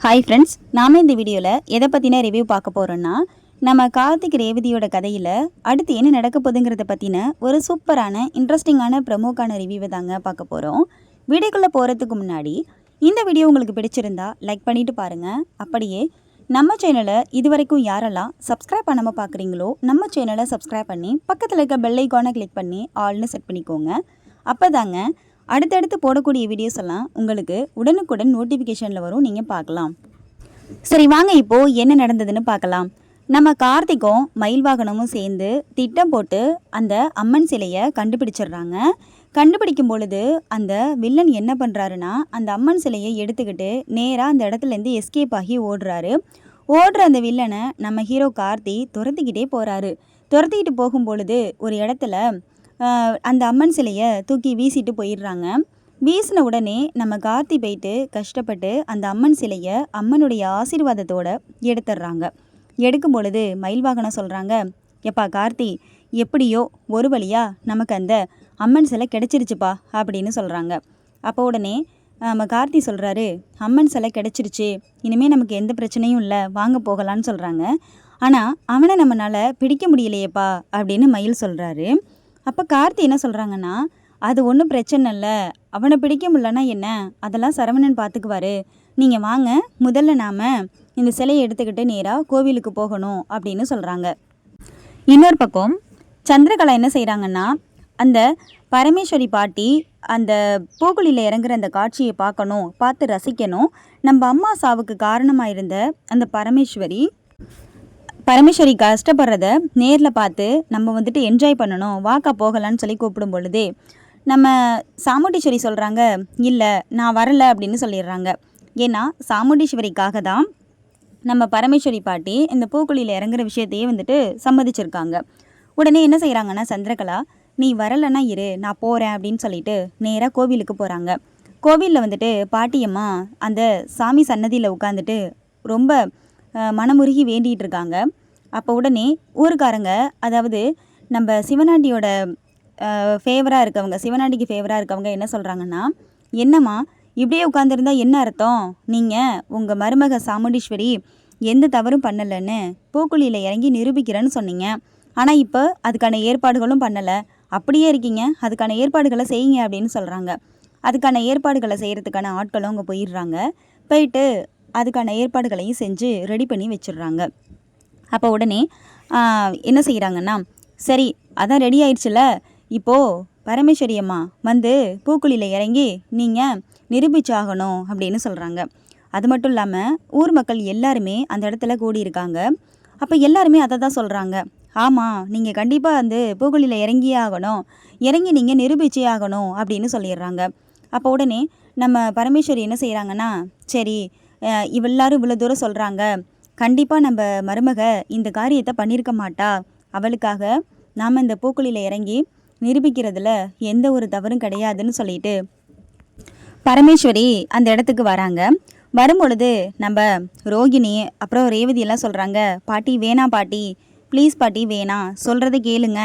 Hi friends நாம இந்த வீடியோவில் எதை பற்றின ரிவ்யூ பார்க்க போகிறோன்னா நம்ம கார்த்திக் ரேவதியோட கதையில் அடுத்து என்ன நடக்க போகுதுங்கிறத பற்றின ஒரு சூப்பரான இன்ட்ரெஸ்டிங்கான ப்ரமோக்கான ரிவ்யூவை தாங்க பார்க்க போகிறோம் வீடியோக்குள்ளே போகிறதுக்கு முன்னாடி இந்த வீடியோ உங்களுக்கு பிடிச்சிருந்தா லைக் பண்ணிவிட்டு பாருங்கள் அப்படியே நம்ம சேனலை இது வரைக்கும் யாரெல்லாம் சப்ஸ்கிரைப் பண்ணாமல் பார்க்குறீங்களோ நம்ம சேனலை சப்ஸ்கிரைப் பண்ணி பக்கத்தில் இருக்க பெல் ஐக்கானை கிளிக் பண்ணி ஆல்னு செட் பண்ணிக்கோங்க. அப்போ தாங்க அடுத்தடுத்து போடக்கூடிய வீடியோஸ் எல்லாம் உங்களுக்கு உடனுக்குடன் நோட்டிஃபிகேஷனில் வரும். நீங்கள் பார்க்கலாம். சரி வாங்க இப்போது என்ன நடந்ததுன்னு பார்க்கலாம். நம்ம கார்த்திக்கும் மயில் வாகனமும் சேர்ந்து திட்டம் போட்டு அந்த அம்மன் சிலையை கண்டுபிடிச்சிடுறாங்க. கண்டுபிடிக்கும் பொழுது அந்த வில்லன் என்ன பண்ணுறாருன்னா அந்த அம்மன் சிலையை எடுத்துக்கிட்டு நேராக அந்த இடத்துலேருந்து எஸ்கேப் ஆகி ஓடுறாரு. ஓடுற அந்த வில்லனை நம்ம ஹீரோ கார்த்தி துரத்திக்கிட்டே போகிறாரு துரத்திக்கிட்டு போகும் பொழுது ஒரு இடத்துல அந்த அம்மன் சிலையை தூக்கி வீசிட்டு போயிடுறாங்க. வீசின உடனே நம்ம கார்த்தி போயிட்டு கஷ்டப்பட்டு அந்த அம்மன் சிலையை அம்மனுடைய ஆசீர்வாதத்தோடு எடுத்துடுறாங்க. எடுக்கும் பொழுது மயில் வாகனம் சொல்கிறாங்க எப்பா கார்த்தி எப்படியோ ஒரு வழியாக நமக்கு அந்த அம்மன் சிலை கிடைச்சிருச்சுப்பா அப்படின்னு சொல்கிறாங்க அப்போ உடனே நம்ம கார்த்தி சொல்கிறாரு அம்மன் சிலை கிடச்சிருச்சு இனிமேல் நமக்கு எந்த பிரச்சனையும் இல்லை வாங்க போகலான்னு சொல்கிறாங்க ஆனால் அவனை நம்மளால் பிடிக்க முடியலையேப்பா அப்படின்னு மயில் சொல்கிறாரு அப்போ கார்த்தி என்ன சொல்கிறாங்கன்னா அது ஒன்றும் பிரச்சனை இல்லை. அவனை பிடிக்க முடியலன்னா என்ன? அதெல்லாம் சரவணன் பார்த்துக்குவாரு நீங்கள் வாங்க. முதல்ல நாம் இந்த சிலையை எடுத்துக்கிட்டு நேராக கோவிலுக்கு போகணும் அப்படின்னு சொல்கிறாங்க இன்னொரு பக்கம் சந்திரகலா என்ன செய்கிறாங்கன்னா அந்த பரமேஸ்வரி பாட்டி அந்த பூக்குழியில் இறங்குற அந்த காட்சியை பார்க்கணும் பார்த்து ரசிக்கணும். நம்ம அம்மா சாவுக்கு காரணமாக இருந்த அந்த பரமேஸ்வரி பரமேஸ்வரி கஷ்டப்படுறத நேரில் பார்த்து நம்ம வந்துட்டு என்ஜாய் பண்ணணும் வாக்கா போகலான்னு சொல்லி கூப்பிடும் பொழுதே நம்ம சாமுண்டீஸ்வரி சொல்கிறாங்க இல்லை நான் வரலை அப்படின்னு சொல்லிடுறாங்க. ஏன்னா சாமுண்டீஸ்வரிக்காக தான் நம்ம பரமேஸ்வரி பாட்டி இந்த பூக்குழியில் இறங்குற விஷயத்தையே வந்துட்டு சம்மதிச்சிருக்காங்க. உடனே என்ன செய்கிறாங்கன்னா சந்திரகலா நீ வரலைன்னா இரு நான் போகிறேன் அப்படின்னு சொல்லிட்டு நேராக கோவிலுக்கு போகிறாங்க கோவிலில் வந்துட்டு பாட்டியம்மா அந்த சாமி சன்னதியில் உட்காந்துட்டு ரொம்ப மனமுருகி வேண்டிகிட்டு இருக்காங்க அப்போ உடனே ஊருக்காரங்க அதாவது நம்ம சிவனாண்டியோட ஃபேவராக இருக்கவங்க சிவனாண்டிக்கு ஃபேவராக இருக்கவங்க என்ன சொல்கிறாங்கன்னா என்னம்மா இப்படியே உட்காந்துருந்தா என்ன அர்த்தம்? நீங்கள் உங்கள் மருமக சாமுண்டீஸ்வரி எந்த தவறும் பண்ணலைன்னு பூக்குழியில் இறங்கி நிரூபிக்கிறேன்னு சொன்னீங்க. ஆனால் இப்போ அதுக்கான ஏற்பாடுகளும் பண்ணலை. அப்படியே இருக்கீங்க. அதுக்கான ஏற்பாடுகளை செய்யுங்க அப்படின்னு சொல்கிறாங்க அதுக்கான ஏற்பாடுகளை செய்கிறதுக்கான ஆட்களும் அங்கே போயிடுறாங்க. போயிட்டு அதுக்கான ஏற்பாடுகளையும் செஞ்சு ரெடி பண்ணி வச்சிடுறாங்க. அப்போ உடனே என்ன செய்கிறாங்கன்னா சரி அதான் ரெடி ஆயிடுச்சுல இப்போது பரமேஸ்வரி அம்மா வந்து பூக்குழியில் இறங்கி நீங்கள் நிரூபிச்சாகணும் அப்படின்னு சொல்கிறாங்க அது மட்டும் இல்லாமல் ஊர் மக்கள் எல்லாருமே அந்த இடத்துல கூடியிருக்காங்க. அப்போ எல்லாருமே அதை தான் சொல்கிறாங்க ஆமாம் நீங்கள் கண்டிப்பாக வந்து பூக்குழியில் இறங்கியே ஆகணும். இறங்கி நீங்கள் நிரூபிச்சே ஆகணும் அப்படின்னு சொல்லிடுறாங்க. அப்போ உடனே நம்ம பரமேஸ்வரி என்ன செய்கிறாங்கன்னா சரி எல்லாரும் இவ்வளோ தூரம் சொல்கிறாங்க கண்டிப்பாக நம்ம மருமக இந்த காரியத்தை பண்ணியிருக்க மாட்டா. அவளுக்காக நாம் இந்த பூக்குழியில் இறங்கி நிரூபிக்கிறதுல எந்த ஒரு தவறும் கிடையாதுன்னு சொல்லிட்டு பரமேஸ்வரி அந்த இடத்துக்கு வராங்க. வரும்பொழுது நம்ம ரோகிணி அப்புறம் ரேவதி எல்லாம் சொல்கிறாங்க பாட்டி வேணாம் பாட்டி ப்ளீஸ் பாட்டி வேணாம் சொல்கிறத கேளுங்க.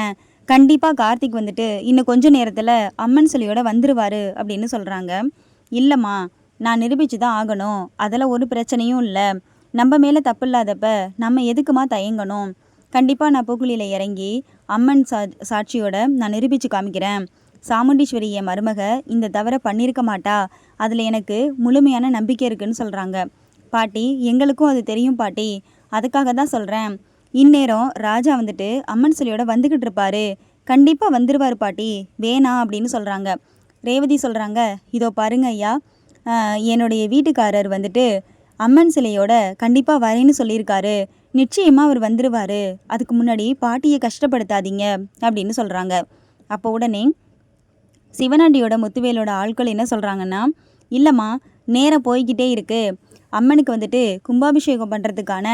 கண்டிப்பாக கார்த்திக் வந்துட்டு இன்னும் கொஞ்சம் நேரத்தில் அம்மன் சிலையோட வந்துருவாரு அப்படின்னு சொல்கிறாங்க இல்லைம்மா நான் நிரூபித்து தான் ஆகணும். அதில் ஒரு பிரச்சனையும் இல்லை. நம்ம மேலே தப்பு இல்லாதப்ப நம்ம எதுக்குமா தயங்கணும்? கண்டிப்பாக நான் பூக்குழியில் இறங்கி அம்மன் சா சாட்சியோட நான் நிரூபித்து காமிக்கிறேன். சாமுண்டீஸ்வரி என் மருமக இந்த தவறை பண்ணியிருக்க மாட்டா. அதில் எனக்கு முழுமையான நம்பிக்கை இருக்குன்னு சொல்கிறாங்க பாட்டி எங்களுக்கும் அது தெரியும் பாட்டி. அதுக்காக தான் சொல்கிறேன் இந்நேரம் ராஜா வந்துட்டு அம்மன் சிலையோட வந்துக்கிட்டு இருப்பாரு. கண்டிப்பாக வந்துடுவார் பாட்டி. வேணாம் அப்படின்னு சொல்கிறாங்க ரேவதி சொல்கிறாங்க இதோ பாருங்க ஐயா. என்னுடைய வீட்டுக்காரர் வந்துட்டு அம்மன் சிலையோட கண்டிப்பாக வரேன்னு சொல்லியிருக்காரு. நிச்சயமாக அவர் வந்துடுவார் அதுக்கு முன்னாடி பாட்டியை கஷ்டப்படுத்தாதீங்க அப்படின்னு சொல்கிறாங்க அப்போ உடனே சிவனாண்டியோட முத்துவேலோட ஆட்கள் என்ன சொல்கிறாங்கன்னா இல்லைம்மா நேரம் போய்கிட்டே இருக்குது அம்மனுக்கு வந்துட்டு கும்பாபிஷேகம் பண்ணுறதுக்கான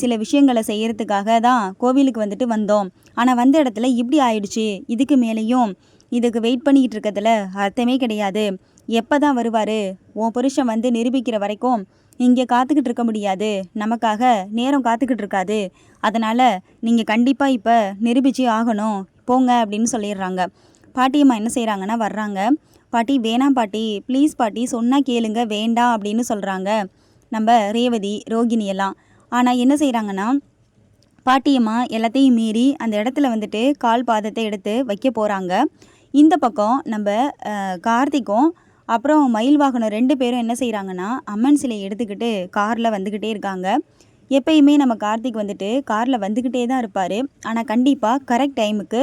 சில விஷயங்களை செய்கிறதுக்காக தான் கோவிலுக்கு வந்துட்டு வந்தோம். ஆனால் வந்த இடத்துல இப்படி ஆயிடுச்சு. இதுக்கு மேலேயும் இதுக்கு வெயிட் பண்ணிக்கிட்டு இருக்கிறதுல அர்த்தமே கிடையாது. எப்போ தான் வருவார்? உன் புருஷன் வந்து நிரூபிக்கிற வரைக்கும் இங்கே காத்துக்கிட்டு இருக்க முடியாது. நமக்காக நேரம் காத்துக்கிட்டு இருக்காது. அதனால் நீங்கள் கண்டிப்பாக இப்போ நிரூபிச்சே ஆகணும். போங்க அப்படின்னு சொல்லிடுறாங்க. பாட்டியம்மா என்ன செய்கிறாங்கன்னா வர்றாங்க. பாட்டி வேணாம் பாட்டி ப்ளீஸ் பாட்டி சொன்னால் கேளுங்க வேண்டாம் அப்படின்னு சொல்கிறாங்க நம்ம ரேவதி ரோகிணி எல்லாம். ஆனால் என்ன செய்கிறாங்கன்னா பாட்டியம்மா எல்லாத்தையும் மீறி அந்த இடத்துல வந்துட்டு கால் பாதத்தை எடுத்து வைக்க போகிறாங்க இந்த பக்கம் நம்ம கார்த்திக்கும் அப்புறம் மயில் வாகனம் ரெண்டு பேரும் என்ன செய்கிறாங்கன்னா அம்மன் சிலையை எடுத்துக்கிட்டு காரில் வந்துக்கிட்டே இருக்காங்க. எப்பயுமே நம்ம கார்த்திக் வந்துட்டு காரில் வந்துக்கிட்டே தான் இருப்பார். ஆனால் கண்டிப்பாக கரெக்ட் டைமுக்கு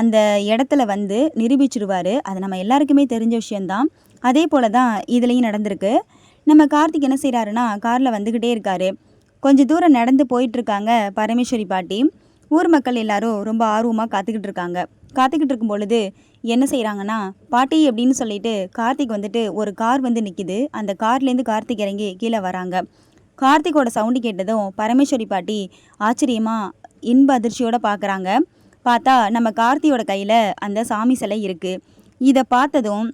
அந்த இடத்துல வந்து நிரூபிச்சிருவார். அது நம்ம எல்லாருக்குமே தெரிஞ்ச விஷயந்தான் அதே போல தான் இதுலேயும் நடந்திருக்கு. நம்ம கார்த்திக் என்ன செய்கிறாருன்னா காரில் வந்துக்கிட்டே இருக்காரு. கொஞ்ச தூரம் நடந்து போயிட்டுருக்காங்க பரமேஸ்வரி பாட்டி. ஊர் மக்கள் எல்லாரும் ரொம்ப ஆர்வமாக காத்துக்கிட்டு இருக்காங்க. காத்துக்கிட்டு இருக்கும் பொழுது என்ன செய்கிறாங்கன்னா பாட்டி அப்படின்னு சொல்லிட்டு கார்த்திக் வந்துட்டு ஒரு கார் வந்து நிற்கிது அந்த கார்லேருந்து கார்த்திக் இறங்கி கீழே வராங்க. கார்த்திக்கோட சவுண்டு கேட்டதும் பரமேஸ்வரி பாட்டி ஆச்சரியமாக இன்ப அதிர்ச்சியோடு பார்க்குறாங்க பார்த்தா நம்ம கார்த்தியோட கையில் அந்த சாமி சிலை இருக்குது இதை பார்த்ததும்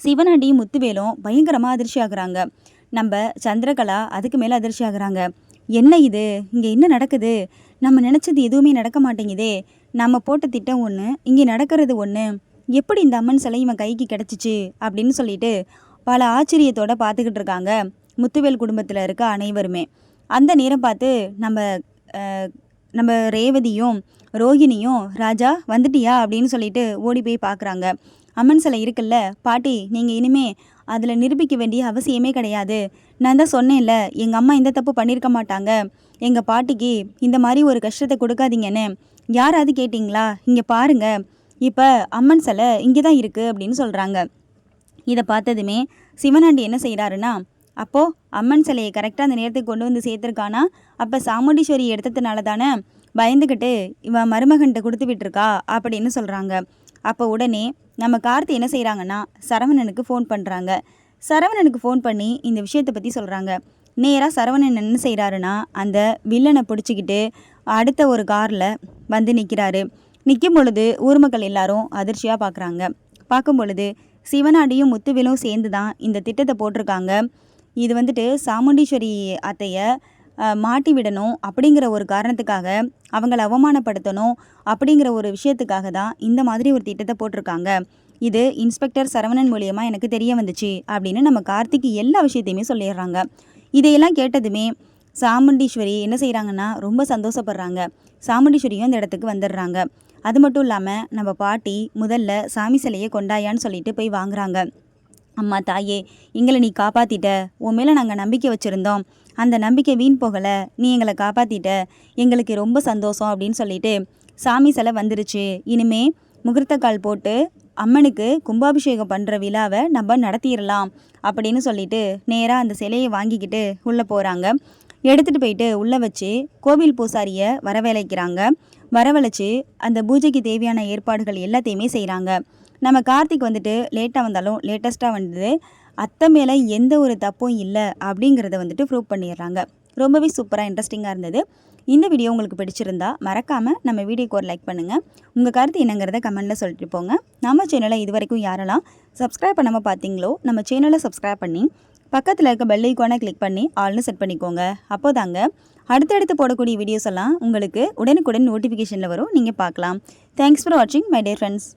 சிவனாண்டியும் முத்துவேலும் பயங்கரமாக அதிர்ச்சி ஆகுறாங்க. நம்ம சந்திரகலா அதுக்கு மேலே அதிர்ச்சி ஆகுறாங்க. என்ன இது? இங்கே என்ன நடக்குது? நம்ம நினச்சது எதுவுமே நடக்க மாட்டேங்குதே. நம்ம போட்ட திட்டம் ஒன்று இங்கே நடக்கிறது ஒன்று எப்படி இந்த அம்மன் சிலை இவன் கைக்கு கிடச்சிச்சு அப்படின்னு சொல்லிட்டு பல ஆச்சரியத்தோட பார்த்துக்கிட்டு இருக்காங்க முத்துவேல் குடும்பத்தில் இருக்க அனைவருமே. அந்த நேரம் பார்த்து நம்ம நம்ம ரேவதியும் ரோகிணியும் ராஜா வந்துட்டியா? அப்படின்னு சொல்லிட்டு ஓடி போய் பார்க்குறாங்க. அம்மன் சிலை இருக்குல்ல பாட்டி நீங்கள் இனிமே அதில் நிரூபிக்க வேண்டிய அவசியமே கிடையாது. நான் தான் சொன்னேன்ல எங்கள் அம்மா இந்த தப்பு பண்ணியிருக்க மாட்டாங்க. எங்கள் பாட்டிக்கு இந்த மாதிரி ஒரு கஷ்டத்தை கொடுக்காதீங்கன்னு யாராவது கேட்டிங்களா? இங்கே பாருங்க. இப்போ அம்மன் சிலை இங்கே தான் இருக்குது அப்படின்னு சொல்கிறாங்க இதை பார்த்ததுமே சிவனாண்டி என்ன செய்கிறாருன்னா அப்போது அம்மன் சிலையை கரெக்டாக அந்த நேரத்துக்கு கொண்டு வந்து சேர்த்துருக்கானா? அப்போ சாமுண்டீஸ்வரி எடுத்ததுனால தானே பயந்துக்கிட்டு இவன் மருமகன்கிட்ட கொடுத்து விட்டுருக்கா அப்படின்னு சொல்கிறாங்க அப்போ உடனே நம்ம கார்த்தி என்ன செய்கிறாங்கன்னா சரவணனுக்கு ஃபோன் பண்ணுறாங்க சரவணனுக்கு ஃபோன் பண்ணி இந்த விஷயத்தை பற்றி சொல்கிறாங்க நேராக சரவணன் என்ன செய்கிறாருன்னா அந்த வில்லனை பிடிச்சிக்கிட்டு அடுத்த ஒரு காரில் வந்து நிற்கிறாரு நிற்கும் பொழுது ஊர் மக்கள் எல்லாரும் அதிர்ச்சியாக பார்க்குறாங்க பார்க்கும் பொழுது சிவனாடியும் முத்துவிலும் சேர்ந்து தான் இந்த திட்டத்தை போட்டிருக்காங்க. இது வந்துட்டு சாமுண்டீஸ்வரி அத்தையை மாட்டி விடணும் அப்படிங்கிற ஒரு காரணத்துக்காக அவங்கள அவமானப்படுத்தணும் அப்படிங்கிற ஒரு விஷயத்துக்காக தான் இந்த மாதிரி ஒரு திட்டத்தை போட்டிருக்காங்க. இது இன்ஸ்பெக்டர் சரவணன் மூலியமாக எனக்கு தெரிய வந்துச்சு அப்படின்னு நம்ம கார்த்திக் எல்லா விஷயத்தையுமே சொல்லிடுறாங்க. இதையெல்லாம் கேட்டதுமே சாமுண்டீஸ்வரி என்ன செய்கிறாங்கன்னா ரொம்ப சந்தோஷப்படுறாங்க. சாமுண்டீஸ்வரியும் இந்த இடத்துக்கு வந்துடுறாங்க. அது மட்டும் இல்லாமல் நம்ம பாட்டி முதல்ல சாமி சிலையை கொண்டாயான்னு சொல்லிட்டு போய் வாங்குறாங்க. அம்மா தாயே எங்களை நீ காப்பாற்றிட்ட உன் மேலே நாங்கள் நம்பிக்கை வச்சுருந்தோம். அந்த நம்பிக்கை வீண் போகலை. நீ எங்களை காப்பாற்றிட்ட எங்களுக்கு ரொம்ப சந்தோஷம் அப்படின்னு சொல்லிட்டு சாமி சிலை வந்துருச்சு. இனிமே முகூர்த்த கால் போட்டு அம்மனுக்கு கும்பாபிஷேகம் பண்ணுற விழாவை நம்ம நடத்திடலாம் அப்படின்னு சொல்லிட்டு நேராக அந்த சிலையை வாங்கிக்கிட்டு உள்ளே போகிறாங்க எடுத்துகிட்டு போயிட்டு உள்ளே வச்சு கோவில் பூசாரியை வரவழைக்கிறாங்க வரவழைச்சு அந்த பூஜைக்கு தேவையான ஏற்பாடுகள் எல்லாத்தையுமே செய்கிறாங்க நம்ம கார்த்திக் வந்துட்டு லேட்டாக வந்தாலும் லேட்டஸ்ட்டாக வந்தது. அத்தை மேலே எந்த ஒரு தப்பும் இல்லை அப்படிங்கிறத வந்துட்டு ப்ரூவ் பண்ணிடுறாங்க. ரொம்பவே சூப்பராக இன்ட்ரெஸ்டிங்காக இருந்தது. இந்த வீடியோ உங்களுக்கு பிடிச்சிருந்தா மறக்காமல் நம்ம வீடியோக்கு ஒரு லைக் பண்ணுங்கள் உங்கள் கருத்து என்னங்கிறத கமெண்ட்டில் சொல்லிட்டு போங்க. நம்ம சேனலை இது வரைக்கும் யாரெல்லாம் சப்ஸ்கிரைப் பண்ணாமல் பார்த்தீங்களோ நம்ம சேனலை சப்ஸ்கிரைப் பண்ணி பக்கத்தில் இருக்க பெல் ஐக்கானை கிளிக் பண்ணி ஆல்னு செட் பண்ணிக்கோங்க. அப்போ தாங்க அடுத்தடுத்து போடக்கூடிய வீடியோஸ் எல்லாம் உங்களுக்கு உடனுக்குடன் நோட்டிஃபிகேஷனில் வரும். நீங்கள் பார்க்கலாம். தேங்க்ஸ் ஃபார் வாட்சிங் மை டே ஃப்ரெண்ட்ஸ்